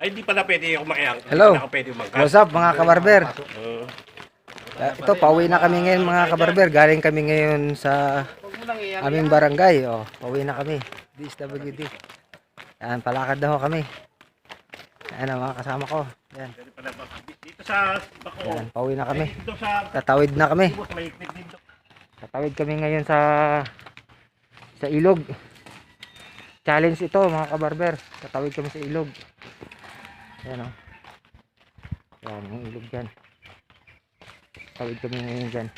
Ay, hindi pala pwede ako makiang. Hello. Hindi pala ako pwede umangkas. What's up mga kabarber? Uh, Ah, ito, pauwi na kami ngayon mga kabarber. Galing kami ngayon sa aming barangay. Oh, pauwi na kami. DSWD. Yan, palakad na ho kami. Yan ang mga kasama ko. Yan? Dito sa bako. yan, pauwi na kami. Tatawid na kami. Tatawid kami ngayon sa sa ilog. Challenge ito mga kabarber. Tatawid kami sa ilog. Yan o. Yan, yung ilog dyan. Tatawid kami ngayon dyan.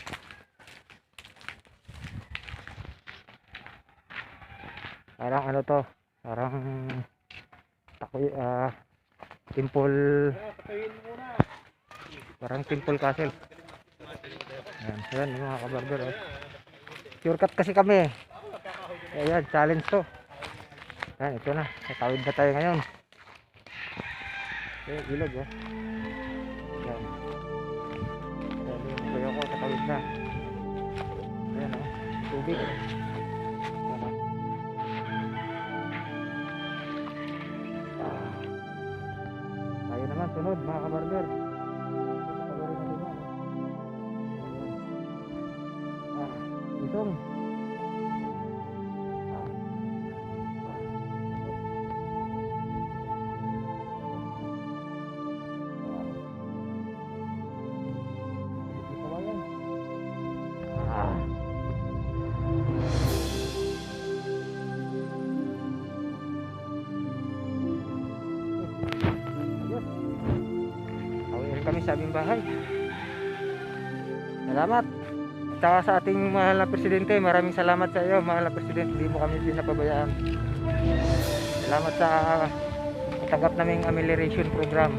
Parang ano to? Parang takoy, ah, temple parang temple castle Ayan, ayan mga kabarber. Oh. Shortcut kasi kami. Ayan, challenge to. Ayan, ito na. Tatawid na tayo ngayon. Eh, ilog oh. Ayan. Ayan, yung kuya ko, tatawid na. Ayan oh, tubig. Ah. Tayo naman, sunod mga kabarber. Oh. Ah, isong. Sa aming bahay. Salamat. At sa ating mahal na presidente, maraming salamat sa iyo, mahal na presidente. Hindi mo kami pinapabayaan. Salamat sa natanggap naming amelioration program.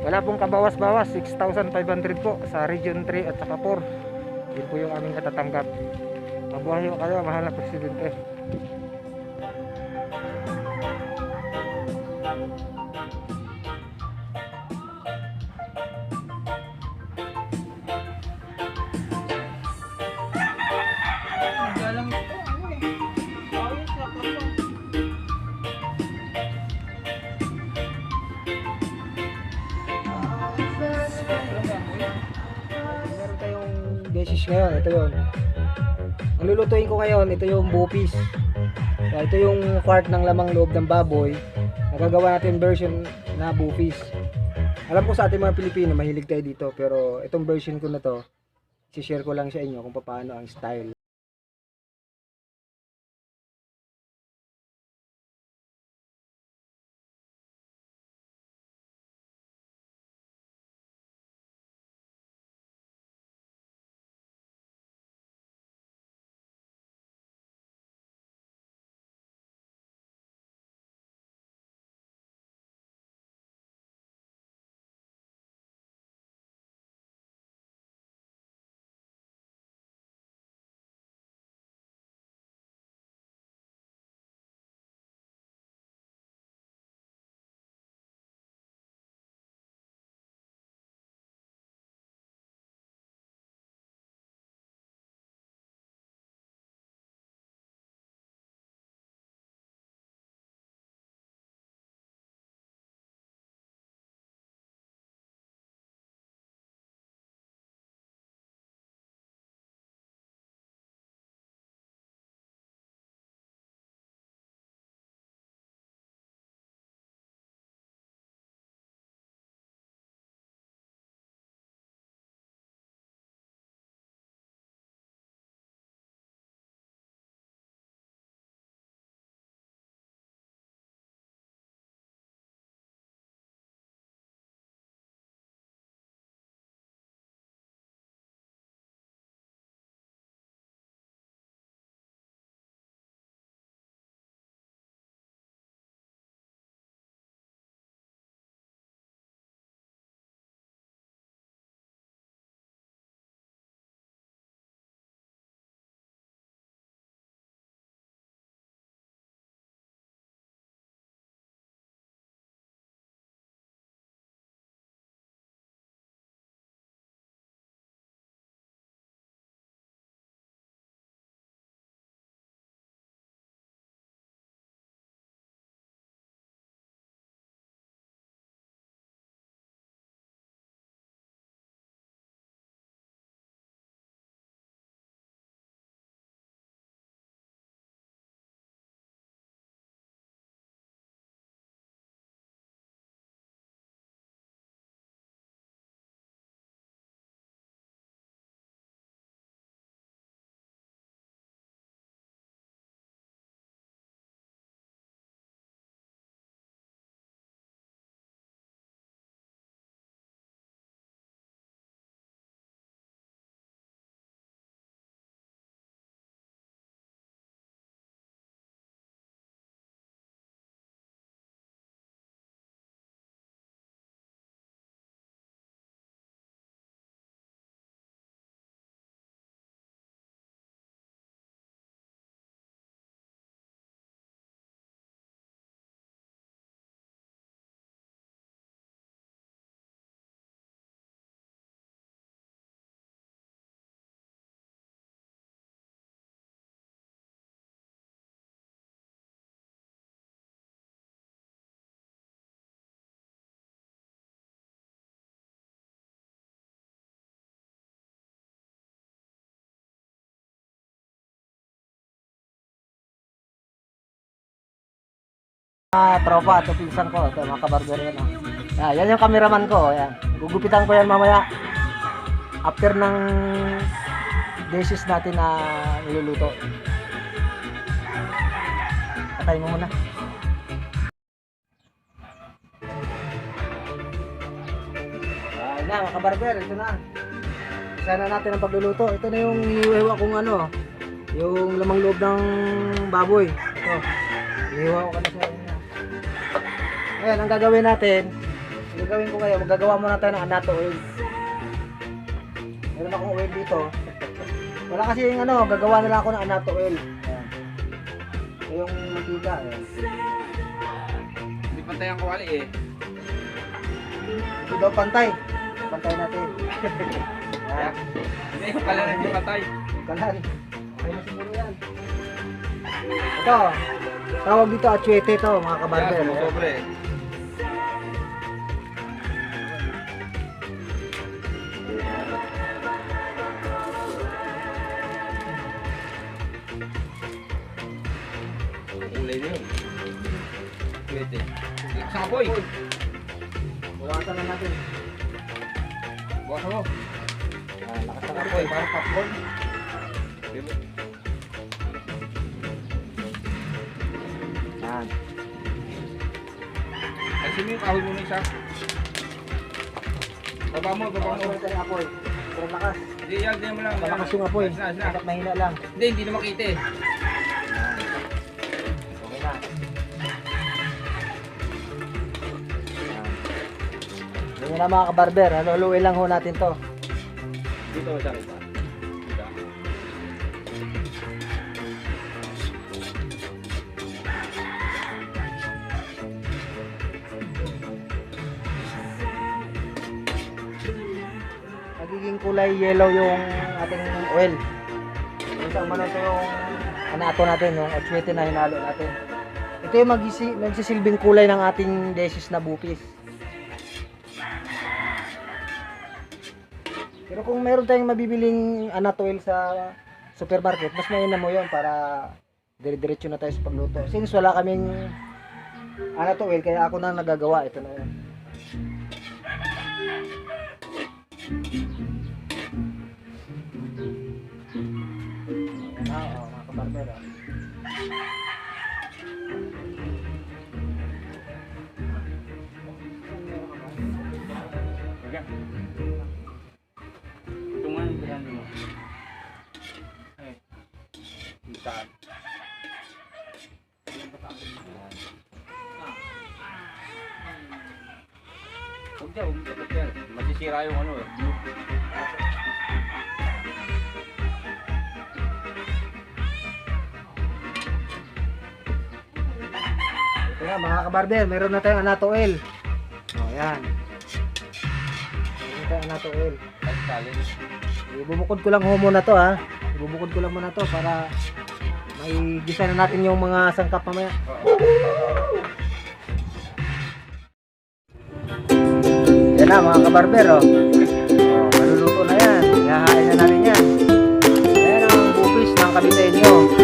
Wala pong kabawas-bawas, 6,500 po sa Region 3 at saka 4. Yun po yung aming natatanggap. Mabuhay kayo, mahal na presidente. Beses ngayon, ito yun. Ang lulutuin ko ngayon, ito yung bupis. So, ito yung part ng lamang loob ng baboy. Nagagawa natin version na bupis. Alam ko sa ating mga Pilipino, mahilig tayo dito. Pero itong version ko na to, share ko lang sa inyo kung paano ang style. Ah, tropa, ito pinsan ko. Ito, mga kabarber yan. Oh. Yan, yan yung cameraman ko. Yan. Gugupitan ko yan mamaya. After ng dishes natin na niluluto. Patay mo muna. Ah, na, mga kabarber, ito na. Isa na natin ang pagluluto. Ito na yung hiwa kong ano, yung lamang loob ng baboy. Ito. Hiwa ko na sa. Ayan, ang gagawin natin, ang gagawin ko ngayon, magagawa muna tayo ng anato oil. Meron akong oil dito. Wala kasi yung ano, gagawa na lang ako ng anato oil. Ayan. Ito yung mantika. Ayan. Hindi pantay ang kuwali eh. Ito daw pantay. Pantay natin. Ayan. Hindi, yung pala hindi pantay. Kalan. Okay na siguro yan. Ito. Tawag dito atsuete to mga kabarber. Yan, Ang apoy. Buwasan na natin. Bukas mo. Ayan, lakas ng Apoy, parang popcorn. Ayan. Kasi mo yung kahoy mo isa. Baba mo, baba Buwasan mo. natin ang apoy. Pero lakas. Hindi, yan, yan mo lang. Malakas yung apoy. Dapat mahina lang. Hindi, hindi na makita eh. Ganyan na mga kabarber. Haluluin lang ho natin to. Dito sa kita. Nagiging kulay yellow yung ating oil. Sa umano ito yung anato natin, yung atsuete na hinalo natin. Ito yung magisi, magsisilbing kulay ng ating desis na bupis. Pero kung meron tayong mabibiling anato oil sa supermarket, mas mainam mo yun para dire-diretso na tayo sa pagluto. Since wala kaming anato oil, kaya ako na nagagawa. Ito na yun. Na, oh, mga kabarber. oh. Ito Masisira yung ano eh. Na mga kabarber, meron na tayong anato oil. O, yan. Meron na tayong anato oil. Ibubukod ko lang ho muna to ha. Ibubukod ko lang muna to para may gisa na natin yung mga sangkap mamaya. Yan na mga kabarber oh. oh maluluto na yan. Ihahain na namin yan. Ayan ang bupis ng kabitenyo.